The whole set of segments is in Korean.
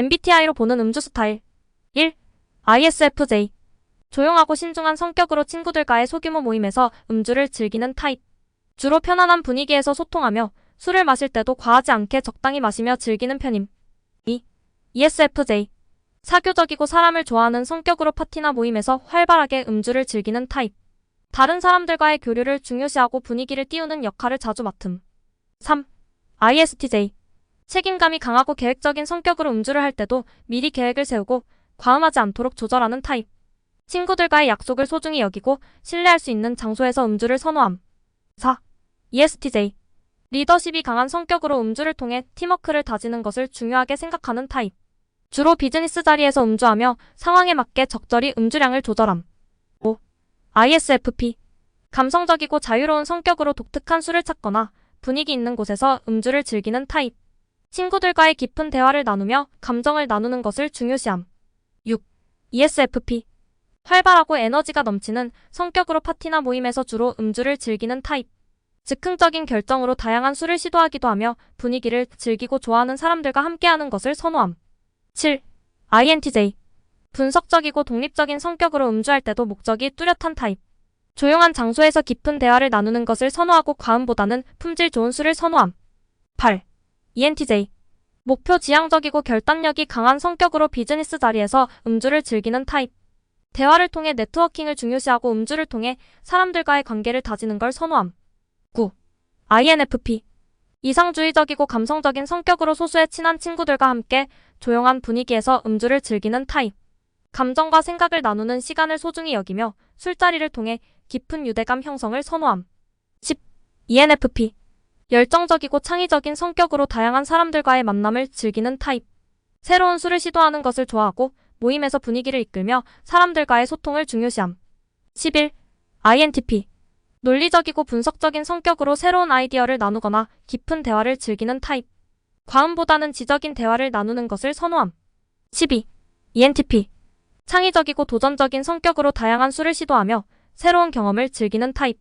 MBTI로 보는 음주 스타일 1. ISFJ 조용하고 신중한 성격으로 친구들과의 소규모 모임에서 음주를 즐기는 타입. 주로 편안한 분위기에서 소통하며 술을 마실 때도 과하지 않게 적당히 마시며 즐기는 편임. 2. ESFJ 사교적이고 사람을 좋아하는 성격으로 파티나 모임에서 활발하게 음주를 즐기는 타입. 다른 사람들과의 교류를 중요시하고 분위기를 띄우는 역할을 자주 맡음. 3. ISTJ 책임감이 강하고 계획적인 성격으로 음주를 할 때도 미리 계획을 세우고 과음하지 않도록 조절하는 타입. 친구들과의 약속을 소중히 여기고 신뢰할 수 있는 장소에서 음주를 선호함. 4. ESTJ 리더십이 강한 성격으로 음주를 통해 팀워크를 다지는 것을 중요하게 생각하는 타입. 주로 비즈니스 자리에서 음주하며 상황에 맞게 적절히 음주량을 조절함. 5. ISFP 감성적이고 자유로운 성격으로 독특한 술을 찾거나 분위기 있는 곳에서 음주를 즐기는 타입. 친구들과의 깊은 대화를 나누며 감정을 나누는 것을 중요시함. 6. ESFP 활발하고 에너지가 넘치는 성격으로 파티나 모임에서 주로 음주를 즐기는 타입. 즉흥적인 결정으로 다양한 술을 시도하기도 하며 분위기를 즐기고 좋아하는 사람들과 함께하는 것을 선호함. 7. INTJ 분석적이고 독립적인 성격으로 음주할 때도 목적이 뚜렷한 타입. 조용한 장소에서 깊은 대화를 나누는 것을 선호하고 과음보다는 품질 좋은 술을 선호함. 8. ENTJ 목표 지향적이고 결단력이 강한 성격으로 비즈니스 자리에서 음주를 즐기는 타입. 대화를 통해 네트워킹을 중요시하고 음주를 통해 사람들과의 관계를 다지는 걸 선호함. 9. INFP 이상주의적이고 감성적인 성격으로 소수의 친한 친구들과 함께 조용한 분위기에서 음주를 즐기는 타입. 감정과 생각을 나누는 시간을 소중히 여기며 술자리를 통해 깊은 유대감 형성을 선호함. 10. ENFP 열정적이고 창의적인 성격으로 다양한 사람들과의 만남을 즐기는 타입. 새로운 술을 시도하는 것을 좋아하고 모임에서 분위기를 이끌며 사람들과의 소통을 중요시함. 11. INTP 논리적이고 분석적인 성격으로 새로운 아이디어를 나누거나 깊은 대화를 즐기는 타입. 과음보다는 지적인 대화를 나누는 것을 선호함. 12. ENTP 창의적이고 도전적인 성격으로 다양한 술을 시도하며 새로운 경험을 즐기는 타입.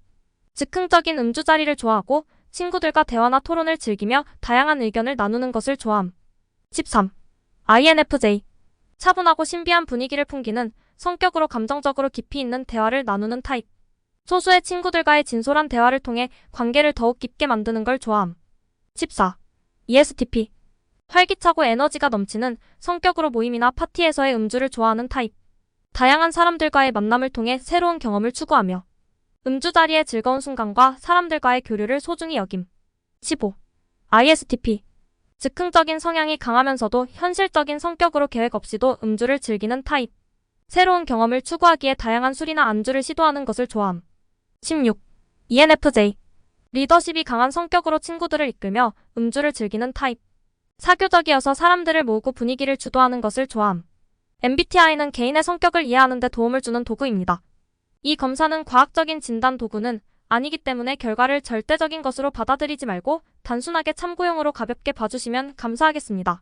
즉흥적인 음주 자리를 좋아하고 친구들과 대화나 토론을 즐기며 다양한 의견을 나누는 것을 좋아함. 13. INFJ 차분하고 신비한 분위기를 풍기는 성격으로 감정적으로 깊이 있는 대화를 나누는 타입. 소수의 친구들과의 진솔한 대화를 통해 관계를 더욱 깊게 만드는 걸 좋아함. 14. ESTP 활기차고 에너지가 넘치는 성격으로 모임이나 파티에서의 음주를 좋아하는 타입. 다양한 사람들과의 만남을 통해 새로운 경험을 추구하며 음주 자리의 즐거운 순간과 사람들과의 교류를 소중히 여김. 15. ISTP 즉흥적인 성향이 강하면서도 현실적인 성격으로 계획 없이도 음주를 즐기는 타입. 새로운 경험을 추구하기에 다양한 술이나 안주를 시도하는 것을 좋아함. 16. ENFJ 리더십이 강한 성격으로 친구들을 이끌며 음주를 즐기는 타입. 사교적이어서 사람들을 모으고 분위기를 주도하는 것을 좋아함. MBTI는 개인의 성격을 이해하는 데 도움을 주는 도구입니다. 이 검사는 과학적인 진단 도구는 아니기 때문에 결과를 절대적인 것으로 받아들이지 말고 단순하게 참고용으로 가볍게 봐주시면 감사하겠습니다.